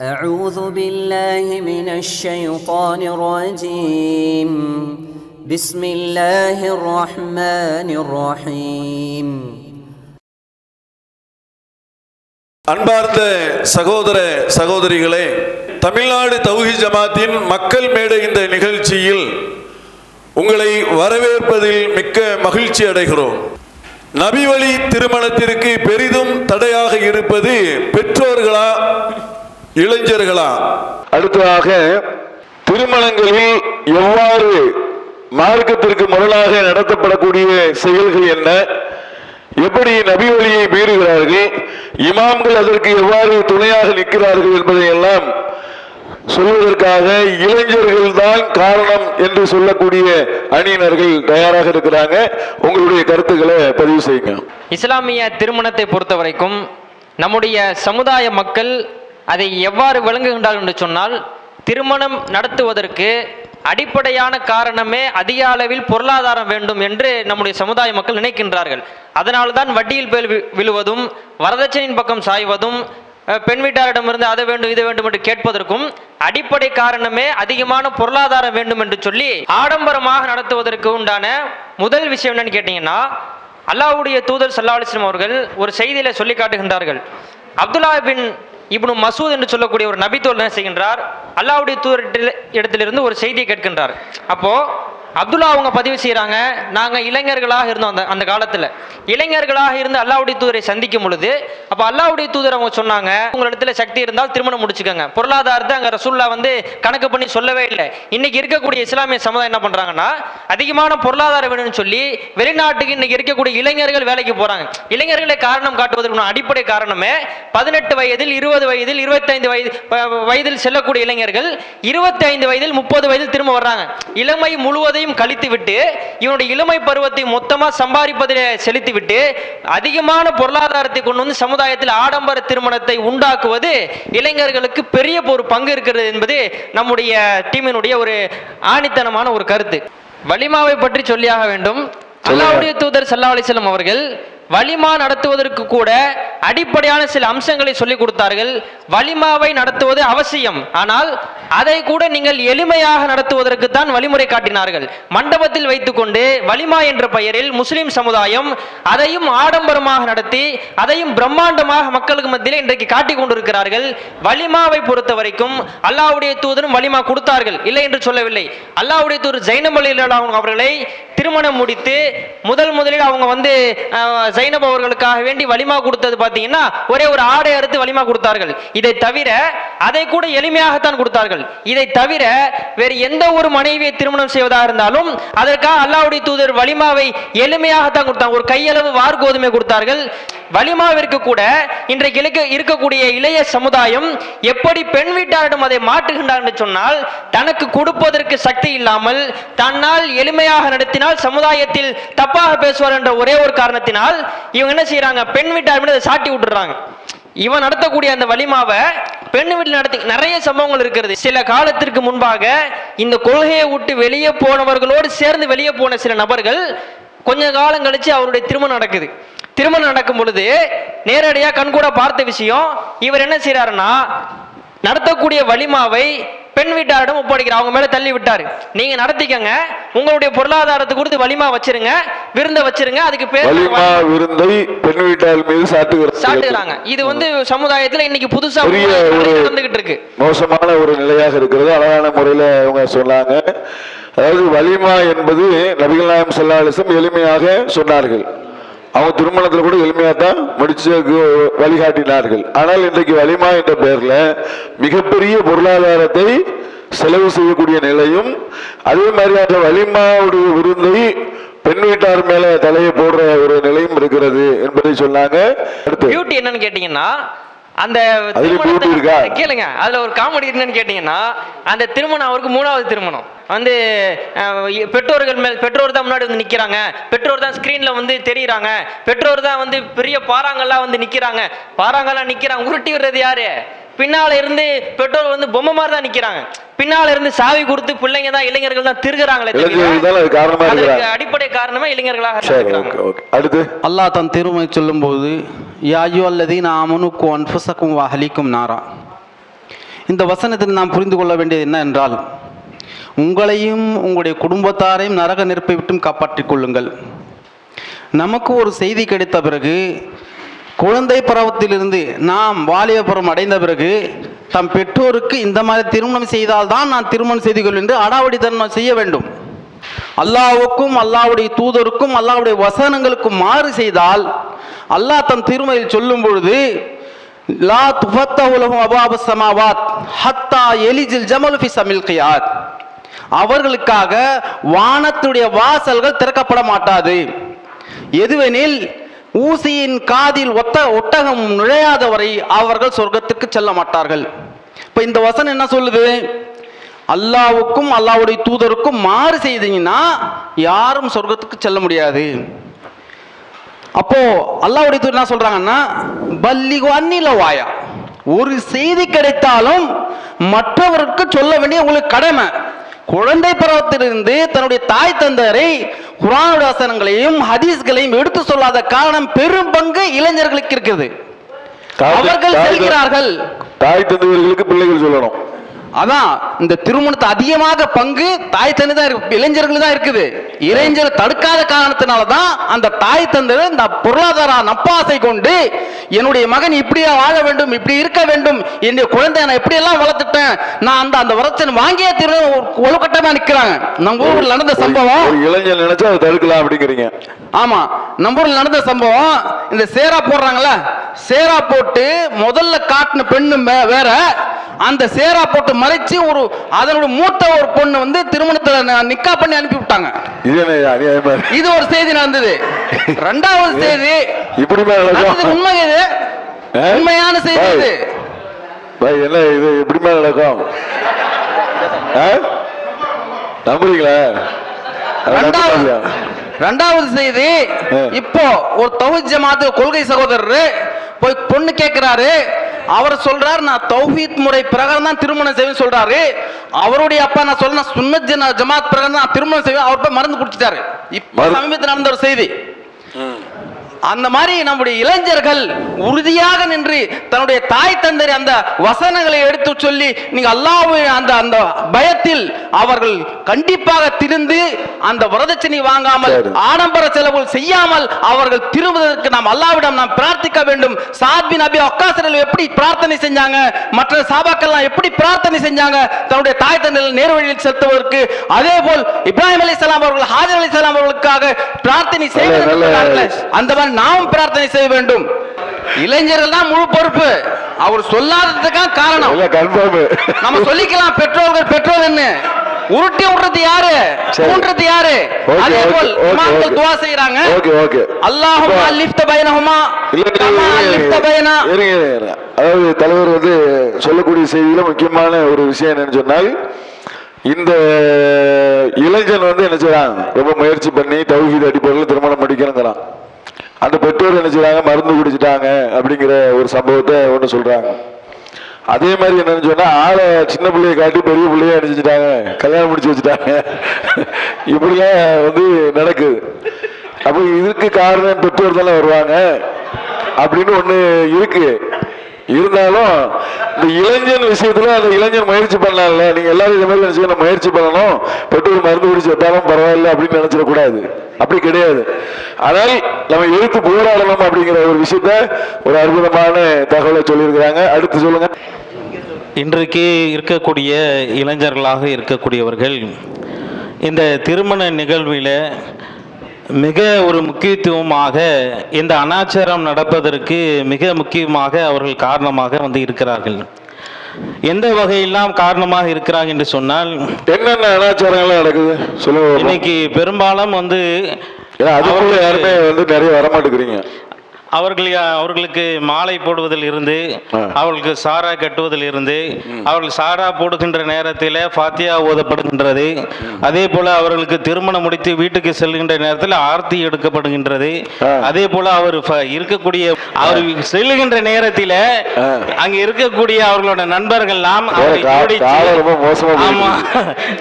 أعوذ بالله من الشيطان الرجيم بسم الله الرحمن الرحيم அன்பார்ந்த சகோதர சகோதரிகளே தமிழ்நாடு தௌஹி ஜமாத்தின் மக்கள் மேடை இந்த நிகழ்ச்சியில் உங்களை வரவேற்பதில் மிக்க மகிழ்ச்சி அடைகிறோம் நபி வழி திருமணத்திற்கு பெரிதும் தடையாக இருப்பது பெற்றோர்களா இளைஞர்களா? அடுத்ததாக திருமணங்களில் எவ்வாறு மார்க்கத்திற்கு முரணாக நடத்தப்படக்கூடிய செயல்கள் என்ன? எப்படி நபி வழியை மீறுகிறார்கள்? இமாம்கள் அதற்கு எவ்வாறு துணையாக நிற்கிறார்கள் என்பதை எல்லாம் சொல்வதற்காக இளைஞர்கள் தான் காரணம் என்று சொல்லக்கூடிய அணியினர்கள் தயாராக இருக்கிறாங்க. உங்களுடைய கருத்துக்களை பதிவு செய்யுங்க. இஸ்லாமிய திருமணத்தை பொறுத்த வரைக்கும் நம்முடைய சமுதாய மக்கள் அதை எவ்வாறு விளங்குகின்றார்கள் என்று சொன்னால் திருமணம் நடத்துவதற்கு அடிப்படையான காரணமே அதிக அளவில் பொருளாதாரம் வேண்டும் என்று நம்முடைய சமுதாய மக்கள் நினைக்கின்றார்கள். அதனால்தான் வட்டியில் பேர் விழுவதும் வரதட்சணையின் பக்கம் சாய்வதும் பெண் வீட்டாரிடமிருந்து அதை வேண்டும் இது வேண்டும் என்று கேட்பதற்கும் அடிப்படை காரணமே அதிகமான பொருளாதாரம் வேண்டும் என்று சொல்லி ஆடம்பரமாக நடத்துவதற்கு உண்டான முதல் விஷயம் என்னன்னு கேட்டீங்கன்னா அல்லாவுடைய தூதர் சல்லா அவர்கள் ஒரு செய்தியில சொல்லி காட்டுகின்றார்கள். அப்துல்லா பின் இப்னு மசூத் என்று சொல்லக்கூடிய ஒரு நபித்தோல் என்ன செய்கின்றார்? அல்லாஹ்வுடைய தூரத்தில் இடத்திலிருந்து ஒரு செய்தியை கேட்கின்றார். அப்போது அப்துல்லா அவங்க பதிவு செய்கிறாங்க நாங்கள் இளைஞர்களாக இருந்தோம் அந்த அந்த காலத்தில். இளைஞர்களாக இருந்து அல்லாவுடைய தூதரை சந்திக்கும் பொழுது அப்போ அல்லாவுடைய தூதர் அவங்க சொன்னாங்க உங்களிடத்துல சக்தி இருந்தால் திருமணம் முடிச்சுக்கோங்க. பொருளாதாரத்தை அங்கே ரசூல்லா வந்து கணக்கு பண்ணி சொல்லவே இல்லை. இன்னைக்கு இருக்கக்கூடிய இஸ்லாமிய சமுதாயம் என்ன பண்ணுறாங்கன்னா அதிகமான பொருளாதாரம் வேணும்னு சொல்லி வெளிநாட்டுக்கு இன்னைக்கு இருக்கக்கூடிய இளைஞர்கள் வேலைக்கு போகிறாங்க இளைஞர்களை காரணம் காட்டுவதற்கு அடிப்படை காரணமே பதினெட்டு வயதில் இருபது வயதில் இருபத்தைந்து வயது வயதில் செல்லக்கூடிய இளைஞர்கள் இருபத்தி ஐந்து வயதில் முப்பது வயதில் திரும்ப வர்றாங்க. இளமை முழுவதையும் கழித்து விட்டு இவனுடைய இளமை பருவத்தை மொத்தமாக சம்பாதிப்பதில் செலுத்தி விட்டு அதிகமான பொருளாதாரத்தை கொண்டு வந்து சமுதாயத்தில் ஆடம்பர திருமணத்தை உண்டாக்குவது இளைஞர்களுக்கு பெரிய ஒரு பங்கு இருக்கிறது என்பது நம்முடைய டீமினுடைய ஒரு ஆணித்தனமான ஒரு கருத்து. வலிமாவை பற்றி சொல்லியாக வேண்டும். அல்லாஹ்வுடைய தூதர் சல்லா அலிஸ்லாம் அவர்கள் வலிமா நடத்துவதற்கு கூட அடிப்படையான சில அம்சங்களை சொல்லிக் கொடுத்தார்கள். வலிமாவை நடத்துவது அவசியம். ஆனால் அதை கூட நீங்கள் எளிமையாக நடத்துவதற்கு தான் வழிமுறை காட்டினார்கள். மண்டபத்தில் வைத்துக்கொண்டு வலிமா என்ற பெயரில் முஸ்லிம் சமுதாயம் அதையும் ஆடம்பரமாக நடத்தி அதையும் பிரம்மாண்டமாக மக்களுக்கு மத்தியில் இன்றைக்கு காட்டிக் கொண்டிருக்கிறார்கள். வலிமாவை பொறுத்த வரைக்கும் அல்லாவுடைய தூதரும் வலிமா கொடுத்தார்கள். இல்லை என்று சொல்லவில்லை. அல்லாவுடைய தூதர் ஜைனப் அவர்களை திருமணம் முடித்து முதல் முதலில் அவங்க வந்து சைனப் அவர்களுக்காக வேண்டி வலிமா கொடுத்தது பார்த்தீங்கன்னா ஒரே ஒரு ஆடை அறுத்து வலிமா கொடுத்தார்கள். இதை தவிர அதை கூட எளிமையாகத்தான் கொடுத்தார்கள். இதை தவிர வேறு எந்த ஒரு மனைவியை திருமணம் செய்வதாக இருந்தாலும் அதற்காக அல்லாவுடைய தூதர் வலிமாவை எளிமையாகத்தான் கொடுத்தாங்க. ஒரு கையளவு வார் கோதுமை கொடுத்தார்கள். வலிமாவிற்கு கூட இன்றைக்கு இலக்க இருக்கக்கூடிய இளைய சமுதாயம் எப்படி பெண் வீட்டாரிடம் அதை மாற்றுகின்றார் என்று சொன்னால் தனக்கு கொடுப்பதற்கு சக்தி இல்லாமல் தன்னால் எளிமையாக நடத்தினால் சமுதாயத்தில் தப்பாக பேசுவார் என்ற ஒரே ஒரு காரணத்தினால் இவங்க என்ன செய்யறாங்க பெண் வீட்டார் மீது அதை சாட்டி விட்டுறாங்க. இவன் நடத்தக்கூடிய அந்த வலிமாவை பெண் வீட்டில் நடத்தி நிறைய சம்பவங்கள் இருக்கிறது. சில காலத்திற்கு முன்பாக இந்த கொள்கையை விட்டு வெளியே போனவர்களோடு சேர்ந்து வெளியே போன சில நபர்கள் கொஞ்ச காலம் கழிச்சு அவருடைய திருமணம் நடக்குது. திருமணம் நடக்கும் பொழுது நேரடியாக கண்கூட பார்த்த விஷயம் இவர் என்ன செய்கிறாருன்னா நடத்தக்கூடிய வலிமாவை பெண் வீட்டாரிடம் ஒப்படைக்கிறார் அவங்க மேல தள்ளி விட்டாரு. நீங்க நடத்திக்கங்க உங்களுடைய பொருளாதாரத்தை கொடுத்து வலிமா வச்சிருங்க விருந்த வச்சிருங்க அதுக்கு பேர் வலிமா விருந்தை பெண் வீட்டார் மீது சாட்டுகிறாங்க. இது வந்து சமுதாயத்துல இன்னைக்கு புதுசா நடந்துகிட்டு இருக்கு. மோசமான ஒரு நிலையாக இருக்கிறது. அழகான முறையில் அவங்க சொன்னாங்க. அதாவது வலிமா என்பது நபிகள் நாயம் வஸல்லம் எளிமையாக சொன்னார்கள். அவங்க திருமணத்தில் கூட எளிமையாக தான் முடிச்சு வழிகாட்டினார்கள். ஆனால் இன்றைக்கு வலிமா என்ற பெயரில் மிகப்பெரிய பொருளாதாரத்தை செலவு செய்யக்கூடிய நிலையும் அதே மாதிரி அந்த வலிமாவுடைய விருந்தை பெண் வீட்டார் மேல தலையை போடுற ஒரு நிலையும் இருக்கிறது என்பதை சொன்னாங்க. என்னன்னு கேட்டீங்கன்னா அந்த? கேளுங்க அதுல ஒரு காமெடி என்னன்னு கேட்டீங்கன்னா அந்த திருமணம் அவருக்கு மூணாவது திருமணம். வந்து பெற்றோர்கள் மேல் பெற்றோர் தான் முன்னாடி வந்து நிக்கிறாங்க. பெற்றோர் தான் ஸ்கிரீன்ல வந்து தெரியுறாங்க. பெற்றோர் தான் வந்து பெரிய பாறாங்கல்லாம் வந்து நிக்கிறாங்க. பாறாங்கல்லாம் நிக்கிறாங்க. உருட்டி விடுறது யாரு? பின்னால இருந்து பெற்றோர் வந்து பொம்மை மாதிரி தான் நிக்கிறாங்க. பின்னால இருந்து சாவி கொடுத்து பிள்ளைங்க தான் இளைஞர்கள் தான் திருகுறாங்களே அடிப்படை காரணமே இளைஞர்களாக அடுத்து? அல்லாஹ் தன் திருமை சொல்லும்போது யாயுவல்லதீன் ஆமனுக்கு அன்புசக்கும் வாஹலிக்கும் நாரா. இந்த வசனத்தில் நாம் புரிந்து கொள்ள வேண்டியது என்ன என்றால் உங்களையும் உங்களுடைய குடும்பத்தாரையும் நரக நெருப்பை விட்டும் காப்பாற்றிக் கொள்ளுங்கள். நமக்கு ஒரு செய்தி கிடைத்த பிறகு குழந்தை பருவத்திலிருந்து நாம் வாலிப பருவம் அடைந்த பிறகு தம் பெற்றோருக்கு இந்த மாதிரி திருமணம் செய்தால்தான் நான் திருமணம் செய்து கொள்வேன் என்று அடாவடி தர்மம் செய்ய வேண்டும். அல்லாவுக்கும் அல்லாவுடைய தூதருக்கும் அல்லாவுடைய வசனங்களுக்கும் மாறு செய்தால் அல்லாஹ் தன் திருமையில் சொல்லும் பொழுது லா துஃபத்தஹுலஹும் அபாபு சமாவாத் ஹத்தா எலிஜில் ஜமலுஃபி சமில் கியாத். அவர்களுக்காக வானத்துடைய வாசல்கள் திறக்கப்பட மாட்டாது. எதுவெனில் ஊசியின் காதில் ஒத்த ஒட்டகம் நுழையாத வரை அவர்கள் சொர்க்கத்துக்கு செல்ல மாட்டார்கள். இப்போ இந்த வசனம் என்ன சொல்லுது? அல்லாவுக்கும் அல்லாவுடைய தூதருக்கும் மாறு செய்தீங்கன்னா யாரும் சொர்க்கத்துக்கு செல்ல முடியாது. அப்போ அல்லாவுடைய என்ன சொல்றாங்கன்னா பல்லிகு அந்நில வாயா. ஒரு செய்தி கிடைத்தாலும் மற்றவருக்கு சொல்ல வேண்டிய உங்களுக்கு கடமை. குழந்தை பருவத்திலிருந்து தன்னுடைய தாய் தந்தரை குரானுடைய வசனங்களையும் ஹதீஸ்களையும் எடுத்து சொல்லாத காரணம் பெரும் பங்கு இளைஞர்களுக்கு இருக்குது. அவர்கள் செல்கிறார்கள் தாய் தந்தையர்களுக்கு பிள்ளைகள் சொல்லணும். அதான் இந்த திருமணத்தை அதிகமாக பங்கு தாய் தந்தை தான் இருக்கு இளைஞர்கள் தான் இருக்குது. இளைஞர் தடுக்காத காரணத்தினால தான் அந்த தாய் தந்தை இந்த பொருளாதார நப்பாசை கொண்டு என்னுடைய மகன் இப்படியே வாழ வேண்டும் இப்படி இருக்க வேண்டும் என்னுடைய குழந்தைய நான் எப்படி எல்லாம் வளர்த்துட்டேன் நான் அந்த அந்த வரச்சன் வாங்கிய திரு ஒழுக்கட்டமா நிக்கிறாங்க. நம்ம ஊர்ல நடந்த சம்பவம். இளைஞர் நினைச்சா அதை தடுக்கலாம் அப்படிங்கிறீங்க. ஆமா நம்ம ஊர்ல நடந்த சம்பவம் இந்த சேரா போடுறாங்கல்ல சேரா போட்டு முதல்ல காட்டின பெண்ணு வேற அந்த சேரா போட்டு மறைச்சு ஒரு அதனோட மூத்த ஒரு பொண்ணு வந்து திருமணத்துல நிக்கா பண்ணி அனுப்பி விட்டாங்க இது ஒரு செய்தி நடந்தது. ரெண்டாவது செய்தி. நடக்கும் உண்மை இது? உண்மையான செய்தி. இது. என்ன இது? எப்படிமா நடக்கும்? நம்புறீங்களா? ரெண்டாவது? ரெண்டாவது செய்தி. இப்போ ஒரு தௌஹீத் ஜமாத்து கொள்கை சகோதரர் போய் பொண்ணு கேட்கிறாரு அவர் சொல்றாரு நான் தௌஹீத் முறை பிரகாரம் தான் திருமணம் செய்வேன் சொல்றாரு. அவருடைய அப்பா நான் சொல்ல சுன்னத் ஜமாத் பிரகாரம் நான் திருமணம் செய்வேன். அவர் போய் மருந்து குடிச்சிட்டாரு. இப்போ சமீபத்தில் நடந்த ஒரு செய்தி. அந்த மாதிரி நம்முடைய இளைஞர்கள் உறுதியாக நின்று தன்னுடைய தாய் தந்தரை அந்த வசனங்களை எடுத்து சொல்லி நீங்க அல்லாஹ்வை அந்த அந்த பயத்தில் அவர்கள் கண்டிப்பாக திருந்து அந்த வரதட்சணை வாங்காமல். ஆடம்பர செலவுகள் செய்யாமல் அவர்கள் திரும்புவதற்கு நாம் அல்லாவிடம் நாம் பிரார்த்திக்க வேண்டும். சாத் பின் அபி வக்காசர்கள் எப்படி பிரார்த்தனை செஞ்சாங்க? மற்ற சாபாக்கள்லாம் எப்படி பிரார்த்தனை செஞ்சாங்க? தன்னுடைய தாய் தந்தையை நேர் வழியில் செலுத்துவதற்கு. அதே போல் இப்ராஹிம் அலைஹிஸ்ஸலாம் அவர்கள் ஹாஜர் அலைஹிஸ்ஸலாம் அவர்களுக்காக பிரார்த்தனை செய்வதற்கு அந்த மாதிரி நாமும் பிரார்த்தனை செய்ய வேண்டும். இளைஞர்கள் தான் முழு பொறுப்பு. அவர் சொல்லாததுக்காக காரணம். நம்ம சொல்லிக்கலாம் பெற்றோர்கள் பெற்றோர் என்ன உருட்டி விடுறது யாரு. தூண்டுறது யாரு? அதே போல் இமாம்கள். துவா செய்யறாங்க ஓகே ஓகே. அல்லாஹும் அலிஃப்த பைனஹுமா அலிஃப்த பைனா. அதாவது தலைவர் வந்து சொல்லக்கூடிய செய்தியில முக்கியமான ஒரு விஷயம் என்னன்னு சொன்னால் இந்த இளைஞன் வந்து என்ன செய்றான்? ரொம்ப முயற்சி பண்ணி தௌஹீத் அடிப்படையில் திருமணம் முடிக்கணுங்கிறான். அந்த பெற்றோர் என்ன செய்றாங்க? மருந்து குடிச்சிட்டாங்க அப்படிங்கிற ஒரு சம்பவத்தை ஒன்று சொல்றாங்க. அதே மாதிரி என்னன்னு சொன்னா ஆளை சின்ன பிள்ளைய காட்டி பெரிய பிள்ளைய அடிச்சுட்டாங்க. கல்யாணம் முடிச்சு வச்சுட்டாங்க. இப்படிலாம் வந்து நடக்குது. அப்போ இதுக்கு காரணம் பெற்றோர் தானே வருவாங்க? அப்படின்னு ஒண்ணு இருக்கு. இருந்தாலும் இந்த இளைஞன் விஷயத்துல அந்த இளைஞன் முயற்சி பண்ணலாம்ல. நீங்க எல்லாரும் இதே மாதிரி நினைச்சு முயற்சி பண்ணணும். பெற்றோர் மருந்து குடிச்சு வந்தாலும் பரவாயில்ல அப்படின்னு நினைச்சிடக்கூடாது. அப்படி கிடையாது. ஆனால் நம்ம எழுத்து போராடணும் அப்படிங்கிற ஒரு விஷயத்த ஒரு அற்புதமான தகவலை சொல்லியிருக்கிறாங்க. அடுத்து சொல்லுங்க. இன்றைக்கு இருக்கக்கூடிய இளைஞர்களாக இருக்கக்கூடியவர்கள் இந்த திருமண நிகழ்வில் மிக ஒரு முக்கியத்துவமாக இந்த அனாச்சாரம் நடப்பதற்கு மிக முக்கியமாக அவர்கள் காரணமாக வந்து இருக்கிறார்கள். எந்த வகையெல்லாம் காரணமாக இருக்கிறாங்க என்று சொன்னால் என்னென்ன அனாச்சாரங்கள்லாம் நடக்குது சொல்லுங்க. இன்னைக்கு பெரும்பாலும் வந்து ஏன்னா அதுக்குள்ள யாருமே வந்து நிறைய வரமாட்டேங்கிறீங்க அவர்கள் அவர்களுக்கு மாலை போடுவதில் இருந்து. அவர்களுக்கு சாரா கட்டுவதில் இருந்து அவர்கள் சாரா போடுகின்ற நேரத்தில் ஃபாத்தியா ஓதப்படுகின்றது. அதே போல அவர்களுக்கு திருமணம் முடித்து வீட்டுக்கு செல்கின்ற நேரத்தில் ஆர்த்தி எடுக்கப்படுகின்றது. அதே போல அவர் இருக்கக்கூடிய அவர் செல்லுகின்ற நேரத்தில். அங்க இருக்கக்கூடிய அவர்களோட நண்பர்கள் எல்லாம்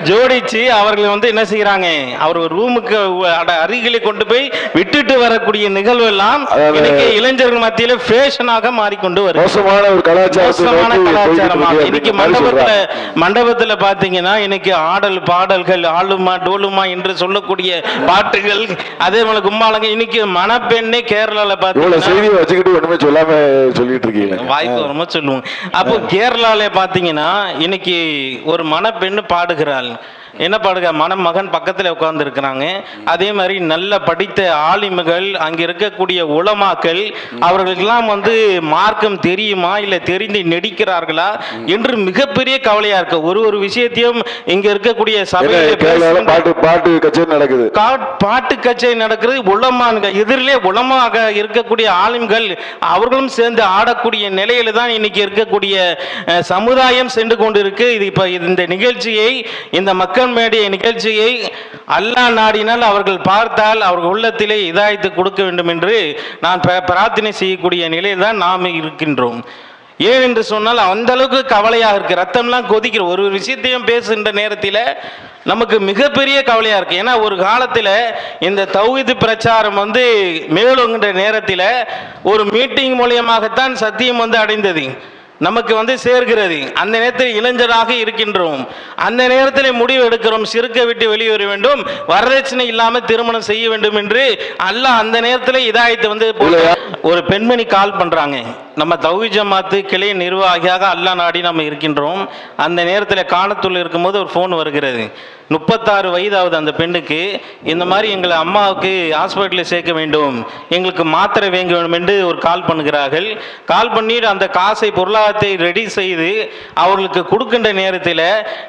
ஜோடிச்சு அவர்கள் வந்து என்ன செய்யறாங்க அவர் ரூமுக்கு அருகிலே கொண்டு போய் விட்டுட்டு வரக்கூடிய நிகழ்வு எல்லாம் இன்னைக்கு இளைஞர்கள் மத்தியில ஃபேஷனாக மாறிக்கொண்டு வருது. மோசமான ஒரு போய்கிட்டு கலாச்சாரமாக. இன்னைக்கு மண்டபத்துல. மண்டபத்துல பாத்தீங்கன்னா இன்னைக்கு ஆடல் பாடல்கள் ஆளுமா டோலுமா என்று சொல்லக்கூடிய பாட்டுகள் அதே போல கும்பாலங்க இன்னைக்கு மணப்பெண்ணே கேரளால பாத்தீங்கன்னா செய்தியை வச்சுக்கிட்டு ஒண்ணுமே சொல்லாம சொல்லிட்டு இருக்கீங்க வாய்ப்பு வரும்போது சொல்லுவோம். அப்போ கேரளால பாத்தீங்கன்னா இன்னைக்கு ஒரு மணப்பெண்ணு பாடுகிறாள். என்ன பாடுக மணமகன் பக்கத்துல உட்கார்ந்து இருக்கிறாங்க அதே மாதிரி நல்ல படித்த ஆலிம்கள் அங்க இருக்கக்கூடிய உலமாக்கள் அவர்களுக்கெல்லாம் வந்து மார்க்கம் தெரியுமா இல்ல தெரிந்து நடிக்கிறார்களா என்று மிகப்பெரிய கவலையா இருக்கு. ஒரு ஒரு விஷயத்தையும் இங்க இருக்கக்கூடிய சபையில பாட்டு பாட்டு கச்சேரி நடக்குது. பாட்டு கச்சேரி நடக்கிறது உலமான்க எதிரிலே உலமாக இருக்கக்கூடிய ஆலிம்கள் அவர்களும் சேர்ந்து ஆடக்கூடிய நிலையில தான் இன்னைக்கு இருக்கக்கூடிய சமுதாயம் சென்று கொண்டிருக்கு. இது இப்ப இந்த நிகழ்ச்சியை இந்த மக்கள் மேடைய நிகழ்ச்சியை அல்லாஹ் நாடினால் அவர்கள் பார்த்தால் அவர்கள் உள்ளத்திலே இதாயத்து கொடுக்க வேண்டும் என்று நான் ப- பிரார்த்தனை செய்யக்கூடிய நிலையில் தான் நாம் இருக்கின்றோம். ஏன் என்று சொன்னால் அந்த அளவுக்கு கவலையாக இருக்கு. ரத்தம்லாம் கொதிக்கிற ஒரு ஒரு விஷயத்தையும் பேசுகின்ற நேரத்தில் நமக்கு மிகப்பெரிய கவலையாக இருக்கு. ஏன்னா ஒரு காலத்தில் இந்த தௌஹீது பிரச்சாரம் வந்து மேலுங்கின்ற நேரத்தில் ஒரு மீட்டிங் மூலியமாகத்தான் சத்தியம் வந்து அடைந்தது. நமக்கு வந்து சேர்கிறது. அந்த நேரத்தில் இளைஞராக இருக்கின்றோம். அந்த நேரத்தில் முடிவு எடுக்கிறோம். சிறுக்க விட்டு வெளியேற வேண்டும். வரதட்சணை இல்லாம திருமணம் செய்ய வேண்டும் என்று அல்லாஹ் அந்த நேரத்தில் இதாயத்தை வந்து ஒரு பெண்மணி கால் பண்றாங்க. நம்ம தௌஹி ஜமாத்து கிளை நிர்வாகியாக அல்லா நாடி நம்ம இருக்கின்றோம். அந்த நேரத்தில் காணத்துள்ள இருக்கும்போது ஒரு ஃபோன் வருகிறது. முப்பத்தாறு வயதாவது அந்த பெண்ணுக்கு இந்த மாதிரி எங்களை அம்மாவுக்கு ஹாஸ்பிட்டலில் சேர்க்க வேண்டும். எங்களுக்கு மாத்திரை வாங்க வேண்டும் என்று ஒரு கால் பண்ணுகிறார்கள். கால் பண்ணிட்டு அந்த காசை தியாகத்தை ரெடி செய்து அவர்களுக்கு கொடுக்கின்ற நேரத்தில்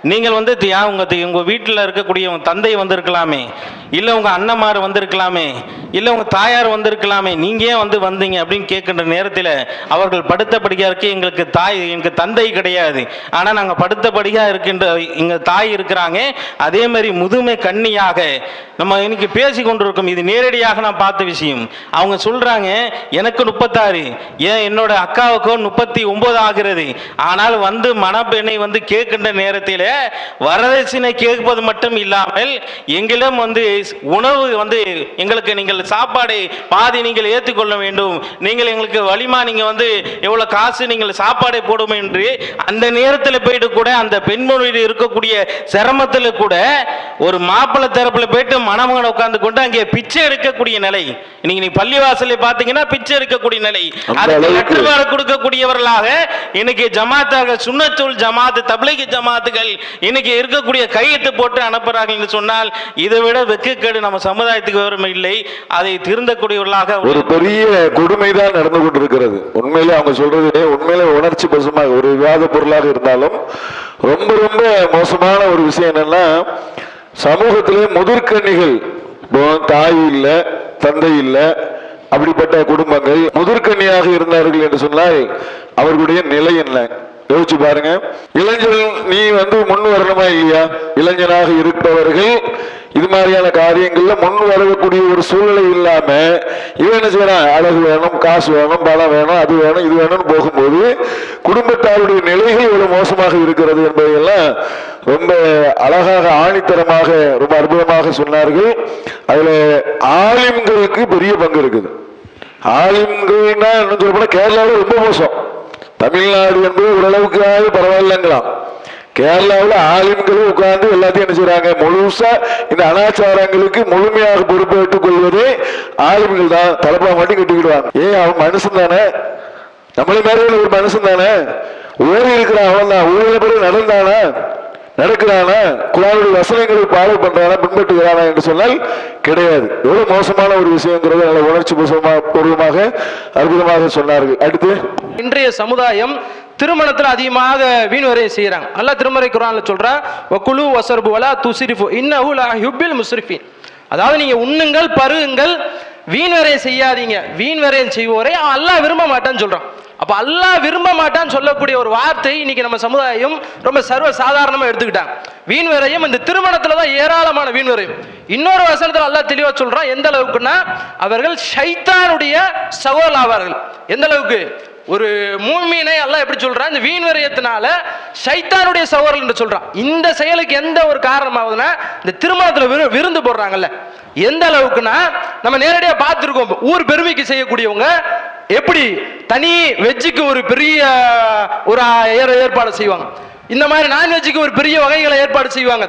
நீங்கள் வந்து தி- ஏன் உங்க உங்க வீட்டில் இருக்கக்கூடிய உங்க தந்தை வந்திருக்கலாமே. இல்லை உங்க அண்ணன்மார் வந்திருக்கலாமே. இல்லை உங்க தாயார் வந்திருக்கலாமே. நீங்க ஏன் வந்து வந்தீங்க? அப்படின்னு கேட்கின்ற நேரத்தில் அவர்கள் படுத்தபடியா இருக்கு எங்களுக்கு தாய் எங்களுக்கு தந்தை கிடையாது. ஆனா நாங்க படுத்தபடியா இருக்கின்ற எங்க தாய் இருக்கிறாங்க. அதே மாதிரி முதுமை கண்ணியாக நம்ம இன்னைக்கு பேசி கொண்டிருக்கோம் இது நேரடியாக நான் பார்த்த விஷயம். அவங்க சொல்றாங்க எனக்கு முப்பத்தாறு. ஏன் என்னோட அக்காவுக்கோ முப்பத்தி ஒன்பது ஆகிறது. ஆனால் வந்து மணப்பெண்ணை வந்து கேட்கின்ற நேரத்தில் வரதட்சணை கேட்பது மட்டும் இல்லாமல் எங்களிடம் வந்து உணவு வந்து எங்களுக்கு நீங்கள் சாப்பாடு பாதி நீங்கள் ஏற்றுக்கொள்ள வேண்டும். நீங்கள் எங்களுக்கு வலிமா நீங்க வந்து எவ்வளவு காசு நீங்கள் சாப்பாடை போடும் என்று அந்த நேரத்தில் போயிட்டு கூட அந்த பெண்மொழியில் இருக்கக்கூடிய சிரமத்தில் கூட ஒரு மாப்பிள்ளை தரப்புல போயிட்டு மணமகன் உட்கார்ந்து கொண்டு அங்கே பிச்சை எடுக்கக்கூடிய நிலை. இன்னைக்கு நீ பள்ளிவாசலை பார்த்தீங்கன்னா பிச்சை எடுக்கக்கூடிய நிலை. அதுக்கு. லட்டுவார கொடுக்கக்கூடியவர்களாக இன்னைக்கு ஜமாத்தாக சுண்ணத்துல் ஜமாத் தப்லீக் ஜமாத்துகள் இன்னைக்கு இருக்கக்கூடிய கையெழுத்து போட்டு அனுப்புறாங்க என்று சொன்னால் இதை விட வெக்கக்கேடு நம்ம சமுதாயத்துக்கு விவரம் இல்லை. அதை திருந்தக்கூடியவர்களாக ஒரு பெரிய கொடுமை தான் நடந்து கொண்டிருக்கிறது. உண்மையிலே அவங்க சொல்றது உண்மையிலே உணர்ச்சி பசுமாக ஒரு விவாத பொருளாக இருந்தாலும் ரொம்ப ரொம்ப மோசமான ஒரு விஷயம் என்னன்னா சமூகத்திலே முதிர்கன்னிகள் தாய் இல்லை தந்தை இல்லை அப்படிப்பட்ட குடும்பங்கள் முதற்கண்ணியாக இருந்தார்கள் என்று சொன்னால் அவர்களுடைய நிலை என்ன? யோசிச்சு பாருங்க. இளைஞர்கள் நீ வந்து முன் வரணுமா இல்லையா? இளைஞனாக இருப்பவர்கள் இது மாதிரியான காரியங்கள்ல முன் வரக்கூடிய ஒரு சூழ்நிலை இல்லாம இவன் என்ன செய்யறான்? அழகு வேணும் காசு வேணும் பணம் வேணும் அது வேணும் இது வேணும்னு போகும்போது குடும்பத்தாருடைய நிலைகள் இவ்வளவு மோசமாக இருக்கிறது என்பதையெல்லாம் ரொம்ப அழகாக ஆணித்தரமாக ரொம்ப அற்புதமாக சொன்னார்கள். அதுல ஆலிம்களுக்கு பெரிய பங்கு இருக்குது. ஆலிம்கள்னா என்ன சொல்லப்போனா கேரளாவில் ரொம்ப மோசம். தமிழ்நாடு என்பது ஓரளவுக்காவது பரவாயில்லைங்களாம் கேரளாவில் ஆளுங்களும் உட்கார்ந்து எல்லாத்தையும் என்ன செய்யறாங்க முழுசா இந்த அனாச்சாரங்களுக்கு முழுமையாக பொறுப்பேற்றுக் கொள்வது ஆலிம்கள் தான். தலைப்பா மட்டும் கட்டிக்கிடுவாங்க. ஏன் அவன் மனுஷன் தானே? நம்மளை மாதிரி ஒரு மனுஷன் தானே? ஓடி இருக்கிறான் அவன் தான். ஊழல பிறகு நடந்தானா? நடக்கிறானா? குரானுடைய வசனங்களை ஃபாலோ பண்றானா பின்பற்றுகிறானா என்று சொன்னால் கிடையாது. எவ்வளவு மோசமான ஒரு விஷயங்கிறது நல்ல உணர்ச்சி பூர்வமாக பூர்வமாக அற்புதமாக சொன்னார்கள். அடுத்து? இன்றைய சமுதாயம் திருமணத்தில் அதிகமாக வீண் வரையை செய்கிறாங்க. அல்லாஹ் திருமறை குரான்ல சொல்றா வக்குலு வசர்பு வலா துசிரிஃபு இன்னஹுல் ஹுப்பில் யுப்பில் முஸ்ரிஃபின். அதாவது நீங்க உண்ணுங்கள் பருகுங்கள் வீண் வரையும் செய்யாதீங்க வீண் வரையும் செய்வோரே. அவன் அல்லாஹ் விரும்ப மாட்டான்னு சொல்கிறான் அப்போ அல்லாஹ் விரும்ப மாட்டான்னு சொல்லக்கூடிய ஒரு வார்த்தை இன்னைக்கு நம்ம சமுதாயம் ரொம்ப சர்வ சாதாரணமாக எடுத்துக்கிட்டான் வீண் வரையும் இந்த திருமணத்தில் தான் ஏராளமான வீண் வரையும் இன்னொரு வசனத்தில் அல்லா தெளிவாக சொல்கிறான் எந்த அளவுக்குன்னா அவர்கள் ஷைத்தானுடைய சகோல் ஆவார்கள் எந்த அளவுக்கு? ஒரு மூமீனை எல்லாம் எப்படி சொல்றான்? இந்த வீண் வரையத்தினால சைத்தானுடைய சவரல் என்று சொல்றான். இந்த செயலுக்கு எந்த ஒரு காரணமாகுதுன்னா இந்த திருமணத்துல விரு- விருந்து போடுறாங்கல்ல. எந்த அளவுக்குன்னா நம்ம நேரடியாக பார்த்துருக்கோம். ஊர் பெருமைக்கு செய்யக்கூடியவங்க எப்படி தனி வெஜ்ஜுக்கு ஒரு பெரிய ஒரு ஏற்பாடு செய்வாங்க. இந்த மாதிரி நான்வெஜ்ஜுக்கு ஒரு பெரிய வகைகளை ஏற்பாடு செய்வாங்க.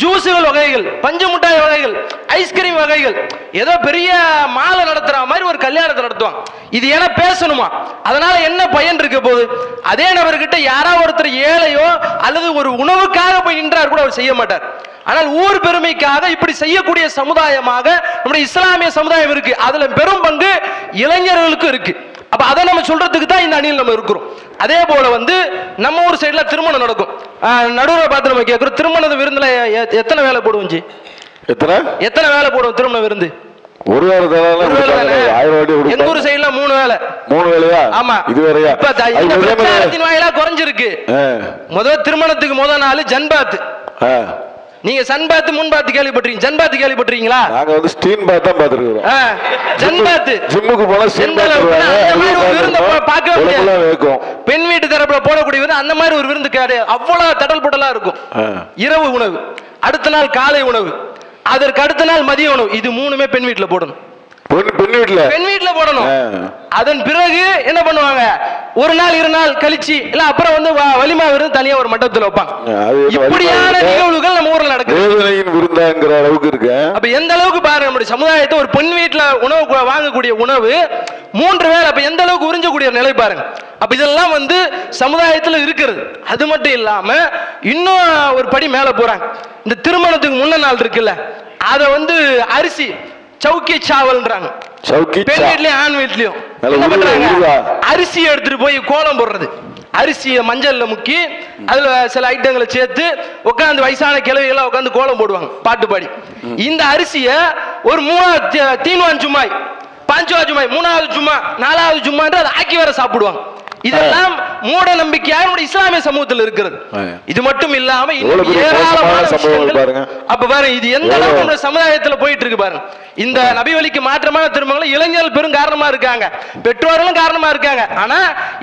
ஜூஸுகள் வகைகள் பஞ்சு மிட்டாய் வகைகள் ஐஸ்கிரீம் வகைகள் ஏதோ பெரிய மாலை நடத்துற மாதிரி ஒரு கல்யாணத்தை நடத்துவாங்க. இது ஏன்னா பேசணுமா? அதனால என்ன பயன் இருக்க போகுது? அதே நபர்கிட்ட யாராவது ஒருத்தர் ஏழையோ அல்லது ஒரு உணவுக்காக போய் நின்றார் கூட அவர் செய்ய மாட்டார். ஆனால் ஊர் பெருமைக்காக இப்படி செய்யக்கூடிய சமுதாயமாக நம்முடைய இஸ்லாமிய சமுதாயம் இருக்கு. அதுல பெரும் பங்கு இளைஞர்களுக்கும் இருக்கு. அப்ப அதை நம்ம சொல்றதுக்கு தான் இந்த அணியில் நம்ம இருக்கிறோம். அதே போல வந்து நம்ம ஊர் சைடுல திருமணம் நடக்கும். நடுவில் பார்த்து நம்ம கேட்குறோம் திருமண விருந்துல எத்தனை வேலை போடுவோம் எத்தனை? எத்தனை வேலை போடுவோம் திருமண விருந்து? ஒரு வேலை எங்க ஊர் சைடுல மூணு வேலை. மூணு வேலையா? ஆமா. இது வேறையா இப்ப வாயிலா குறைஞ்சிருக்கு. முதல் திருமணத்துக்கு முத நாள் ஜன்பாத் நீங்க சன்பாத் முன்பாத்து கேள்விப்பட்டிருக்கீங்க. ஜன்பாத் கேள்விப்பட்டிருக்கீங்களா? நாங்க வந்து ஸ்டீன் பாத் தான் பாத்துருக்கிறோம் ஆ, ஜன்பாத் ஜிம்முக்கு போனா ஸ்டீன் பாத் விருந்தை பா- பார்க்கவே முடியாது. பெண் வீட்டு தரப்புல போடக்கூடிய விருந்து அந்த மாதிரி ஒரு விருந்து கிடையாது. அவ்வளவு தடல் புடலா இருக்கும். இரவு உணவு அடுத்த நாள் காலை உணவு அதற்கு அடுத்த நாள் மதிய உணவு. இது மூணுமே பெண் வீட்டுல போடணும். பெண் வீட்டுல பெண் வீட்டுல போடணும். அதன் பிறகு என்ன பண்ணுவாங்க? ஒரு நாள் இரு நாள் கழிச்சு இல்ல அப்புறம் வந்து வலிமா விருந்து தனியா ஒரு மண்டபத்துல வைப்பாங்க. இப்படியான? நிகழ்வுகள் நம்ம ஊர்ல நடக்குது. விருந்தாங்கிற அளவுக்கு இருக்கு. அப்ப எந்த அளவுக்கு பாருங்க நம்முடைய சமுதாயத்தை ஒரு பெண் வீட்டுல உணவு வாங்கக்கூடிய உணவு மூன்று வேளை அப்ப எந்த அளவுக்கு உறிஞ்சக்கூடிய நிலை பாருங்க. அப்ப இதெல்லாம் வந்து சமுதாயத்துல இருக்கிறது. அது மட்டும் இல்லாம இன்னும் ஒரு படி மேல போறாங்க. இந்த திருமணத்துக்கு முன்ன நாள் இருக்குல்ல அத வந்து அரிசி சவுக்கி சாவல்ன்றாங்க சவுக்கி பெண். வீட்லயும் ஆண் வீட்லயும். என்ன பண்றாங்க? உருவா. அரிசி எடுத்துட்டு போய் கோலம் போடுறது. அரிசியை மஞ்சள்ல முக்கி அதுல சில ஐட்டங்களை சேர்த்து உட்காந்து வயசான கிழவிகள் உட்காந்து கோலம் போடுவாங்க பாட்டு பாடி. இந்த அரிசிய ஒரு மூணாவது தீன்வான் ஜும்மாய் பாஞ்சுவா ஜும்மாய் மூணாவது ஜும்மா நாலாவது ஜும்மான்ற அதை ஆக்கி வர சாப்பிடுவாங்க. இதெல்லாம் மூட நம்பிக்கையாக நம்முடைய இஸ்லாமிய சமூகத்தில் இருக்கிறது. இது மட்டும் இல்லாம பெரிய ஏராளமான பாருங்க. அப்ப பாருங்க இது எந்த அளவுக்கு நம்ம சமுதாயத்துல போயிட்டு இருக்கு பாருங்க. இந்த நபி வழிக்கு மாற்றமான திருமணங்கள் இளைஞர்கள் பெரும் காரணமா இருக்காங்க. பெற்றோர்களும் காரணமா இருக்காங்க. ஆனா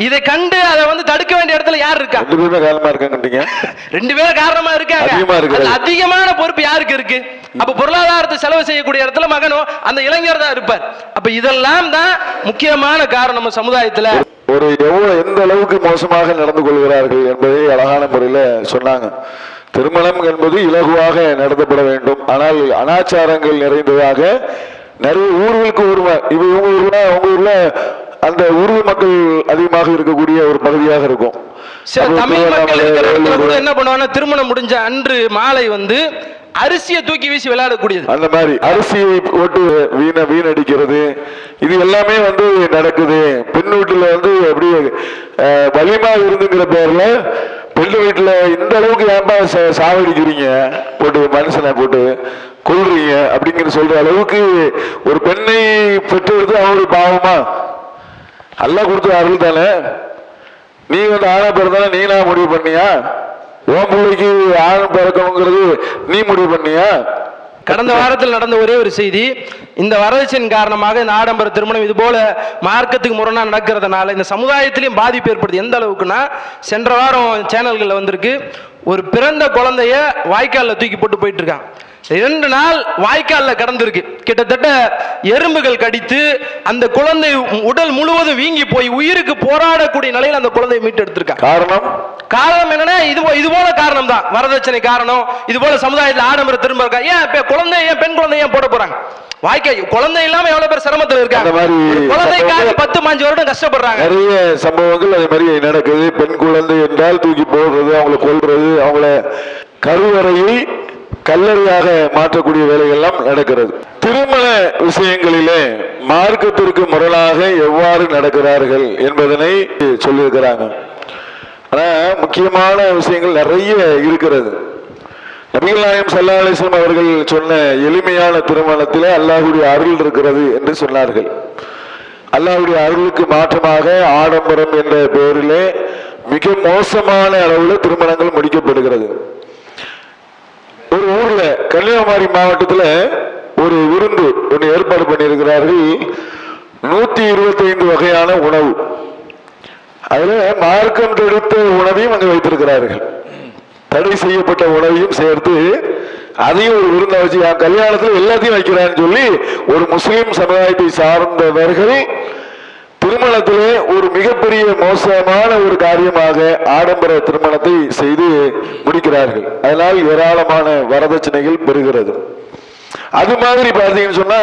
இதை கண்டு அதை வந்து தடுக்க வேண்டிய இடத்துல யார் இருக்கா? ரெண்டு பேருமே காலமா இருக்காங்கன்றீங்க ரெண்டு பேரும் காரணமா இருக்காங்க. அதிகமான பொறுப்பு யாருக்கு இருக்கு? அப்ப பொருளாதாரத்தை செலவு செய்யக்கூடிய இடத்துல மகனோ அந்த இளைஞர் தான் இருப்பார். அப்ப இதெல்லாம் தான் முக்கியமான காரணம் நம்ம சமுதாயத்துல. ஒரு எவ்வளவு எந்த அளவுக்கு மோசமாக நடந்து கொள்கிறார்கள் என்பதை அழகான முறையில சொன்னாங்க. திருமணம் என்பது இலகுவாக நடத்தப்பட வேண்டும். ஆனால் அனாச்சாரங்கள் நிறைந்ததாக நிறைய ஊர்களுக்கு ஒருமை இப்ப இவங்க ஊர்ல அவங்க ஊர்ல அந்த உருது மக்கள் அதிகமாக இருக்கக்கூடிய ஒரு பகுதியாக இருக்கும். என்ன பண்ணுவாங்கன்னா திருமணம் முடிஞ்ச அன்று மாலை வந்து அரிசியை தூக்கி வீசி விளையாடக்கூடியது. அந்த மாதிரி அரிசியை போட்டு வீண வீணடிக்கிறது இது எல்லாமே வந்து நடக்குது. பெண் வீட்டுல வந்து எப்படி வலிமா இருந்துங்கிற பேர்ல பெண் வீட்டுல இந்த அளவுக்கு ஏன்பா சாவடிக்கிறீங்க போட்டு மனுஷனை போட்டு கொள்றீங்க அப்படிங்கிற சொல்ற அளவுக்கு ஒரு பெண்ணை பெற்றெடுத்து அவங்களுக்கு பாவமா? நல்லா கொடுத்த அருள் தானே? நீ வந்து ஆனா பிறந்தானே நீனா முடிவு பண்ணியா? உன் பிள்ளைக்கு ஆண் பிறக்கணுங்கிறது நீ முடிவு பண்ணியா? கடந்த வாரத்தில் நடந்த ஒரே ஒரு செய்தி இந்த வரதட்சணையின் காரணமாக இந்த ஆடம்பர திருமணம் இது போல மார்க்கத்துக்கு முரணா நடக்கிறதுனால இந்த சமுதாயத்திலையும் பாதிப்பு ஏற்படுது. எந்த அளவுக்குன்னா சென்ற வாரம் சேனல்களில் வந்திருக்கு. ஒரு பிறந்த குழந்தைய வாய்க்காலில் தூக்கி போட்டு போயிட்டு இருக்கான் இரண்டு நாள் வாய்க்காலில் கடந்திருக்கு. கிட்டத்தட்ட எறும்புகள் கடித்து அந்த குழந்தை உடல் முழுவதும் வீங்கி போய் உயிருக்கு போராடக்கூடிய நிலையில் அந்த குழந்தையை மீட்டு எடுத்திருக்காங்க காரணம்? காரணம் என்னன்னா இது போல காரணம் தான் வரதட்சணை காரணம் இது போல சமுதாயத்தில் ஆடம்பர திரும்ப இருக்கா? ஏன் இப்ப குழந்தை ஏன் பெண் குழந்தை ஏன் போட போறாங்க? வாய்க்கை குழந்தை இல்லாம எவ்வளவு பேர் சிரமத்துல இருக்காங்க? குழந்தைக்காக பத்து மாஞ்சு வருடம் கஷ்டப்படுறாங்க. நிறைய சம்பவங்கள் அதே மாதிரி நடக்குது. பெண் குழந்தை என்றால் தூக்கி போடுறது அவங்கள கொல்றது அவங்கள கருவறையை கல்லறையாக மாற்றக்கூடிய வேலைகள்லாம் நடக்கிறது. திருமண விஷயங்களிலே மார்க்கத்திற்கு முரணாக எவ்வாறு நடக்கிறார்கள் என்பதனை சொல்லியிருக்கிறாங்க. ஆனா முக்கியமான விஷயங்கள் நிறைய இருக்கிறது. நபிகள் நாயகம் சல்லா அலிஸ்லாம் அவர்கள் சொன்ன எளிமையான திருமணத்திலே அல்லாஹுடைய அருள் இருக்கிறது என்று சொன்னார்கள். அல்லாஹுடைய அருளுக்கு மாற்றமாக ஆடம்பரம் என்ற பெயரிலே மிக மோசமான அளவில் திருமணங்கள் முடிக்கப்படுகிறது. ஒரு ஊர்ல கன்னியாகுமரி மாவட்டத்தில் ஒரு விருந்து ஒன்று ஏற்பாடு பண்ணியிருக்கிறார்கள். நூத்தி இருபத்தைந்து வகையான உணவு. அதுல மார்க்கம் தடுத்த உணவையும் அங்கே வைத்திருக்கிறார்கள். தடை செய்யப்பட்ட உணவையும் சேர்த்து அதையும் ஒரு விருந்த வச்சு என் எல்லாத்தையும் வைக்கிறான்னு சொல்லி ஒரு முஸ்லீம் சமுதாயத்தை சார்ந்தவர்கள் திருமணத்திலே ஒரு மிகப்பெரிய மோசமான ஒரு காரியமாக ஆடம்பர திருமணத்தை செய்து முடிக்கிறார்கள். அதனால் ஏராளமான வரதட்சணைகள் பெறுகிறது. அது மாதிரி பார்த்தீங்கன்னு சொன்னா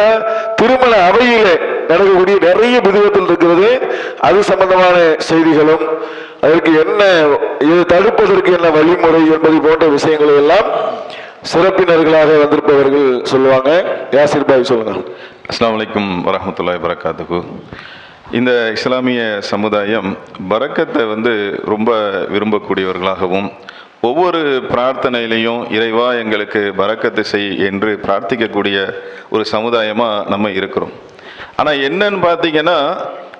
திருமண அவையில நடக்கக்கூடிய நிறைய விதத்தில் இருக்கிறது. அது சம்பந்தமான செய்திகளும் அதற்கு என்ன இது தடுப்பதற்கு என்ன வழிமுறை என்பது போன்ற விஷயங்களை எல்லாம் சிறப்பினர்களாக வந்திருப்பவர்கள் சொல்லுவாங்க. யாசிர் பாய் சொல்லுங்க அஸ்லாம் அலைக்கும் வரஹ்மத்துல்லாஹி வரகாத்துக்கு இந்த இஸ்லாமிய சமுதாயம் பறக்கத்தை வந்து ரொம்ப விரும்பக்கூடியவர்களாகவும் ஒவ்வொரு பிரார்த்தனையிலையும் இறைவா எங்களுக்கு பறக்கத்தை செய் என்று பிரார்த்திக்கக்கூடிய ஒரு சமுதாயமாக நம்ம இருக்கிறோம். ஆனால் என்னன்னு பார்த்தீங்கன்னா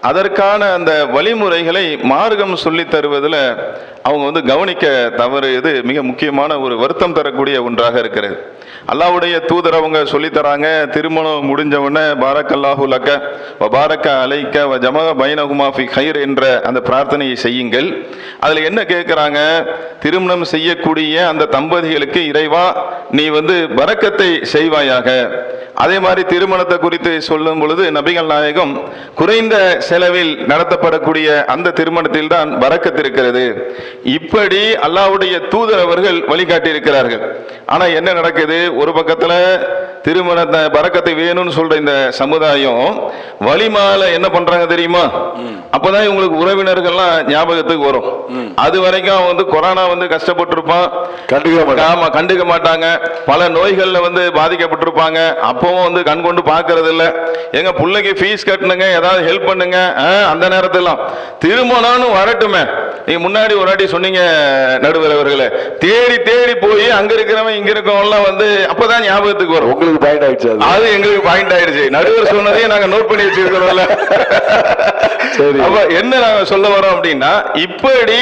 அதற்கான அந்த வழிமுறைகளை மார்க்கம் சொல்லி தருவதில் அவங்க வந்து கவனிக்க தவறுது மிக முக்கியமான ஒரு வருத்தம் தரக்கூடிய ஒன்றாக இருக்கிறது. அல்லாவுடைய தூதர் அவங்க சொல்லித் தராங்க திருமணம் முடிஞ்சவுடனே பாரக்கல்லாஹு லக்க வ பாரக்க அலைக்க வ ஜமக பைனகுமாஃபி ஹைர் என்ற அந்த பிரார்த்தனையை செய்யுங்கள். அதில் என்ன கேட்குறாங்க? திருமணம் செய்யக்கூடிய அந்த தம்பதிகளுக்கு இறைவா நீ வந்து பரக்கத்தை செய்வாயாக. அதே மாதிரி திருமணத்தை குறித்து சொல்லும் பொழுது நபிகள் நாயகம் குறைந்த செலவில் நடத்தப்படக்கூடிய அந்த திருமணத்தில் தான் பரக்கத்து இருக்கிறது. இப்படி அல்லாஹ்வுடைய தூதர் அவர்கள் வழிகாட்டி இருக்கிறார்கள் ஆனா என்ன நடக்குது? ஒரு பக்கத்துல திருமணத்தை பரக்கத்தை வேணும்னு சொல்ற இந்த சமுதாயம் வழிமால என்ன பண்றாங்க தெரியுமா? அப்பதான் இவங்களுக்கு உறவினர்கள்லாம் ஞாபகத்துக்கு வரும். அது வரைக்கும் அவன் வந்து கொரோனா வந்து கஷ்டப்பட்டிருப்பான். கண்டுக்க மாட்டாங்க. ஆமா கண்டுக்க மாட்டாங்க. பல நோய்கள்ல வந்து பாதிக்கப்பட்டிருப்பாங்க. அப்பவும் வந்து கண் கொண்டு பாக்குறது இல்ல எங்க பிள்ளைக்கு ஃபீஸ் கட்டணுங்க ஏதாவது ஹெல்ப் பண்ணுங்க அந்த நேரத்திலாம் திருமணம்னு வரட்டுமே. நீங்க முன்னாடி ஒரு வாட்டி சொன்னீங்க நடுவர் அவர்களே. தேடி தேடி போய் அங்க இருக்கிறவன் இங்க இருக்கவன்லாம் வந்து அப்பதான் ஞாபகத்துக்கு வரும். உங்களுக்கு பாயிண்ட் ஆயிடுச்சு அது. எங்களுக்கு பாயிண்ட் ஆயிடுச்சு. நடுவர் சொன்னதையும் நாங்க நோட் பண்ணி வச்சிருக்கிறோம்ல. சரி. அப்ப என்ன நாங்க சொல்ல வரோம் அப்படின்னா இப்படி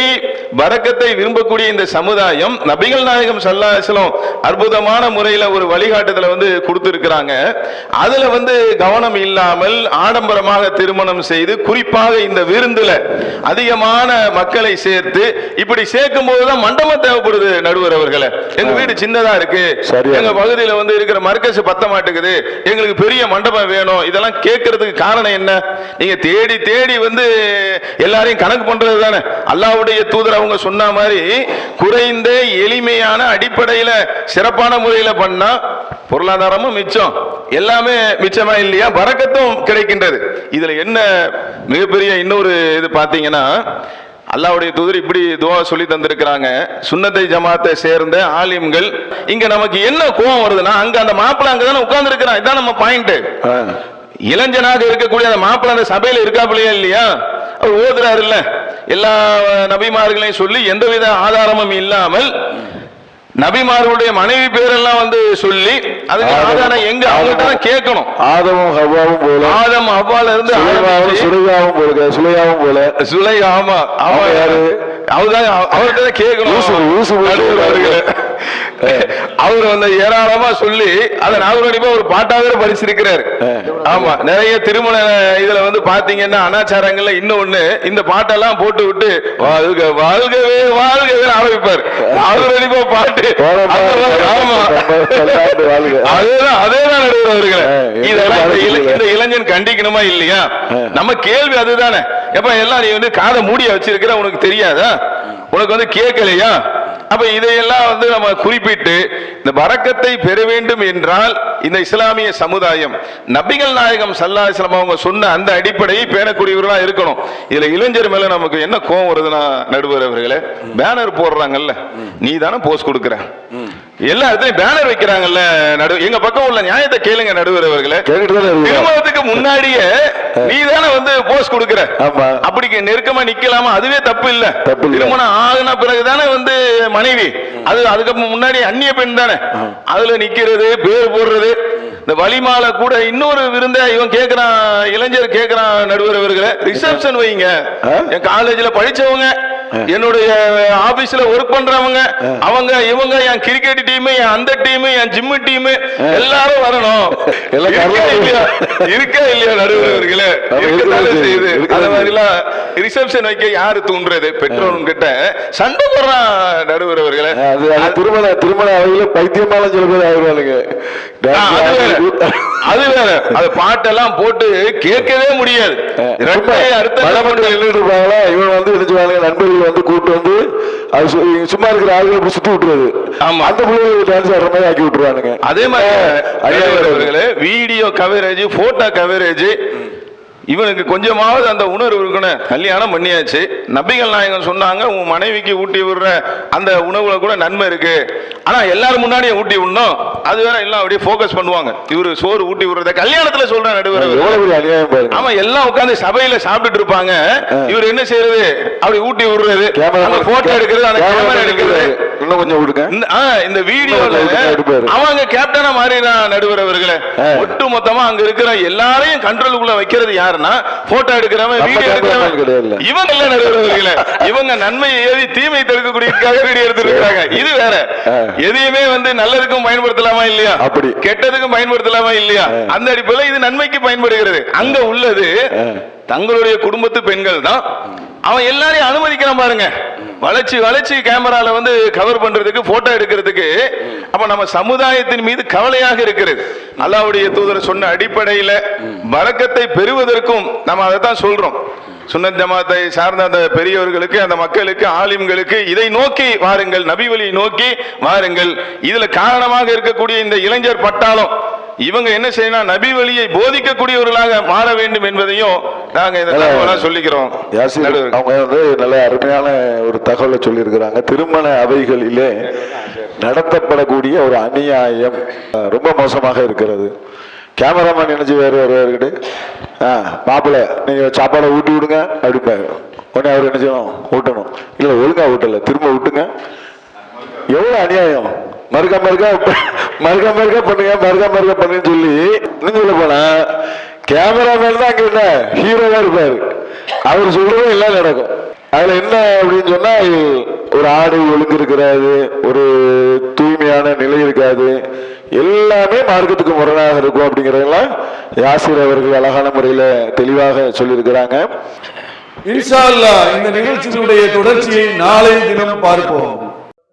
பரக்கத்தை விரும்பக்கூடிய இந்த சமுதாயம் நபிகள் நாயகம் சல்லாஹலம் அற்புதமான முறையில ஒரு வழிகாட்டுதலை வந்து கொடுத்திருக்கிறாங்க. அதுல வந்து கவனம் இல்லாமல் ஆடம்பரமாக திருமணம் செய்து குறிப்பாக இந்த விருந்துல அதிகமான மக்களை சேர்த்து இப்படி சேர்க்கும் போதுதான் மண்டபம் தேவைப்படுது நடுவர் அவர்களே. எங்க வீடு சின்னதா இருக்கு. எங்க பகுதியில வந்து இருக்கிற மர்க்கஸ் பத்த மாட்டேங்குது எங்களுக்கு பெரிய மண்டபம் வேணும். இதெல்லாம் கேட்கறதுக்கு காரணம் என்ன? நீங்க தேடி தேடி வந்து எல்லாரையும் கணக்கு பண்றது தானே. அல்லாவுடைய தூதர் அவங்க சொன்ன மாதிரி குறைந்த எளிமையான அடிப்படையில சிறப்பான முறையில பண்ணா பொருளாதாரமும் மிச்சம். எல்லாமே மிச்சமா இல்லையா? வரக்கத்தும் கிடைக்கின்றது. இதுல என்ன மிகப்பெரிய இன்னொரு இது பாத்தீங்கன்னா அல்லாவுடைய தூதர் இப்படி துவா சொல்லி தந்திருக்கிறாங்க. சுன்னத்தை ஜமாத்தை சேர்ந்த ஆலிம்கள் இங்க நமக்கு என்ன கோவம் வருதுன்னா அங்க அந்த மாப்பிள்ளை அங்க தானே உட்கார்ந்து இருக்கிறான் இதான் நம்ம பாயிண்ட். இளைஞனாக இருக்கக்கூடிய அந்த மாப்பிள்ளை அந்த சபையில இருக்காப்பிலையா இல்லையா? அவர் ஓதுறாரு இல்ல எல்லா நபிமார்களையும் சொல்லி எந்தவித ஆதாரமும் இல்லாமல் நபிமார்களுடைய மனைவி பேரெல்லாம் வந்து சொல்லி அதுக்கு ஆதாரம் எங்க? அவங்கள்ட்ட தான் கேட்கணும். ஆதமும் ஹவ்வாவும் போல. ஆதம் அவ்வால இருந்து சுலையாவும் போல சுலையாவும் போல. சுலை ஆமா. அவங்க யாரு? அவர்தான் அவர்கிட்ட தான் கேட்கணும். அவர் வந்து ஏராளமா சொல்லி அதை நாகரடிப்பா ஒரு பாட்டாவே படிச்சிருக்கிறாரு ஆமா நிறைய திருமண இதுல வந்து பாத்தீங்கன்னா அனாச்சாரங்கள்ல இன்னொன்னு இந்த பாட்டெல்லாம் போட்டு விட்டு வாழ்க வாழ்கவே வாழ்கவே ஆரம்பிப்பார். நாகரடிப்பா பாட்டு. ஆமா. அதேதான் அதேதான் நடுவர் அவர்களே இதெல்லாம். இந்த இளைஞன் கண்டிக்கணுமா இல்லையா? நம்ம கேள்வி அதுதானே. எப்ப எல்லாம் நீ வந்து காதை மூடிய வச்சிருக்கிற? உனக்கு தெரியாதா? உனக்கு வந்து கேட்கலையா? அப்ப இதையெல்லாம் வந்து நம்ம குறிப்பிட்டு இந்த வரக்கத்தை பெற வேண்டும் என்றால் இந்த இஸ்லாமிய சமுதாயம் நபிகள் நாயகம் சல்லாஸ்லாம் அவங்க சொன்ன அந்த அடிப்படையை பேணக்கூடியவர்களா இருக்கணும். இதுல இளைஞர் மேல நமக்கு என்ன கோவம் வருதுன்னா நடுவர் அவர்களே பேனர் போடுறாங்கல்ல நீ தானே போஸ்ட் கொடுக்குற. எல்லா இடத்துலயும் பேனர் வைக்கிறாங்கல்ல நடு எங்க பக்கம் உள்ள நியாயத்தை கேளுங்க நடுவர் அவர்களே தானே. திருமணத்துக்கு முன்னாடியே நீ தானே வந்து போஸ்ட் கொடுக்குற. அப்படி நெருக்கமா நிக்கலாமா? அதுவே தப்பு இல்ல. திருமணம் ஆகுன பிறகுதானே வந்து மனைவி. அது அதுக்கு முன்னாடி அந்நிய பெண் தானே. அதுல நிக்கிறது பேர் போடுறது. இந்த வலிமால கூட இன்னொரு விருந்த இவன் கேக்குறான் இளைஞர் கேக்குறான் நடுவர் அவர்களே ரிசப்ஷன் வைங்க? என் காலேஜ்ல படிச்சவங்க என்னுடைய ஆபீஸ்ல ஒர்க் பண்றவங்க அவங்க இவங்க என் கிரிக்கெட் டீம் என் அந்த டீம் என் ஜிம் டீம் எல்லாரும் வரணும். இருக்கா இல்லையா? நடுவர்களே? செய்யுது. அந்த மாதிரி எல்லாம் ரிசப்ஷன் வைக்க யாரு தூண்டுறது? பெற்றோரும் கிட்ட சண்டை போடுறான் நடுவர் அவர்களே. திருமண திருமண அவையில பைத்தியமால சில பேர் ஆயிடுவானுங்க. அது வேற. அது வேற. அது பாட்டெல்லாம் போட்டு கேட்கவே முடியாது. இருப்பாங்களா இவன் வந்து நினைச்சுவாங்க நண்பர்கள் வந்து கூட்டு வந்து அது சும்மா இருக்கிற ஆளுகளை சுத்தி விட்டுறது. அந்த பிள்ளைகளுக்கு டான்ஸ் ஆடுற மாதிரி ஆக்கி விட்டுருவானுங்க. அதே மாதிரி வீடியோ கவரேஜ் போட்டோ கவரேஜ் இவனுக்கு கொஞ்சமாவது அந்த உணர்வு இருக்கணும். கல்யாணம் பண்ணியாச்சு. நபிகள் நாயகம் சொன்னாங்க உன் மனைவிக்கு ஊட்டி விடுற அந்த உணவுல கூட நன்மை இருக்கு. ஆனா எல்லாரும் முன்னாடியே ஊட்டி விடணும். அது வேற எல்லாம் அப்படியே ஃபோக்கஸ் பண்ணுவாங்க. இவரு சோறு ஊட்டி விடுறத கல்யாணத்துல சொல்றேன் நடுவர் ஆமா எல்லாம் உட்கார்ந்து சபையில சாப்பிட்டுட்டு இருப்பாங்க. இவர் என்ன செய்யறது? அப்படி ஊட்டி விடுறது போட்டோ எடுக்கிறது அந்த கேமரா எடுக்கிறது. இன்னும் கொஞ்சம் விடுங்க. இந்த வீடியோல. அவங்க கேப்டனா மாறினான் நடுவர் அவர்களே. ஒட்டு மொத்தமா அங்க இருக்கிற எல்லாரையும் கண்ட்ரோலுக்குள்ள வைக்கிறது யாருன்னா போட்டோ எடுக்கிறவன் வீடியோ. இவங்க நன்மையை ஏறி தீமை தடுக்கக்கூடியதுக்காக வீடியோ எடுத்துருக்காங்க இது வேற. எதையுமே வந்து நல்லதுக்கும் பயன்படுத்தலாமா இல்லையா? அப்படி. கெட்டதுக்கும் பயன்படுத்தலாமா இல்லையா? அந்த அடிப்படையில் இது நன்மைக்கு பயன்படுகிறது. அங்க உள்ளது தங்களுடைய குடும்பத்து பெண்கள் தான். அவன் எல்லாரையும் அனுமதிக்கிறான் பாருங்க. வளைச்சு வளைச்சு கேமரால வந்து கவர் பண்றதுக்கு போட்டோ எடுக்கிறதுக்கு. அப்ப நம்ம சமுதாயத்தின் மீது கவலையாக இருக்கிறது. அல்லாவுடைய தூதர் சொன்ன அடிப்படையில பறக்கத்தை பெறுவதற்கும் நம்ம அதை தான் சொல்றோம். சுன்னத் ஜமாத்தை சார்ந்த அந்த பெரியவர்களுக்கு அந்த மக்களுக்கு ஆலிம்களுக்கு இதை நோக்கி வாருங்கள் நபி வழியை நோக்கி வாருங்கள். இதுல காரணமாக இருக்கக்கூடிய இந்த இளைஞர் பட்டாளம் இவங்க என்ன செய்யணும் நபி வழியை போதிக்கக்கூடியவர்களாக மாற வேண்டும் என்பதையும் நாங்க இந்த சொல்லிக்கிறோம். அவங்க வந்து நல்ல அருமையான ஒரு தகவலை சொல்லியிருக்கிறாங்க. திருமண அவைகளிலே நடத்தப்படக்கூடிய ஒரு அநியாயம் ரொம்ப மோசமாக இருக்கிறது. கேமராமேன் நினைச்சு வேறு வருவார்கிட்ட ஆ மாப்பிள்ளை நீங்கள் சாப்பாடை ஊட்டி விடுங்க அப்படிம்பாரு. உடனே அவர் என்ன ஊட்டணும். இல்லை ஒழுங்கா ஊட்டலை. திரும்ப விட்டுங்க எவ்வளோ அநியாயம். மறுக்க மறுக்க மறுக்க மறுக்க பண்ணுங்க மறுக்க மறுக்க பண்ணுங்கன்னு சொல்லி இன்னும் சொல்ல போனா கேமராமேன் தான் அங்க என்ன? ஹீரோவா இருப்பாரு. அவர் சொல்றதும் எல்லாம் நடக்கும். அதுல என்ன அப்படின்னு சொன்னா ஒரு ஆடை ஒழுங்கு இருக்காது ஒரு தூய்மையான நிலை இருக்காது. எல்லாமே மார்க்கத்துக்கு முரணாக இருக்கும் அப்படிங்கிறதெல்லாம் யாசிர் அவர்கள் அழகான முறையில தெளிவாக சொல்லியிருக்கிறாங்க. இன்ஷா அல்லாஹ் இந்த நிகழ்ச்சியினுடைய தொடர்ச்சியை நாளை தினம் பார்ப்போம்.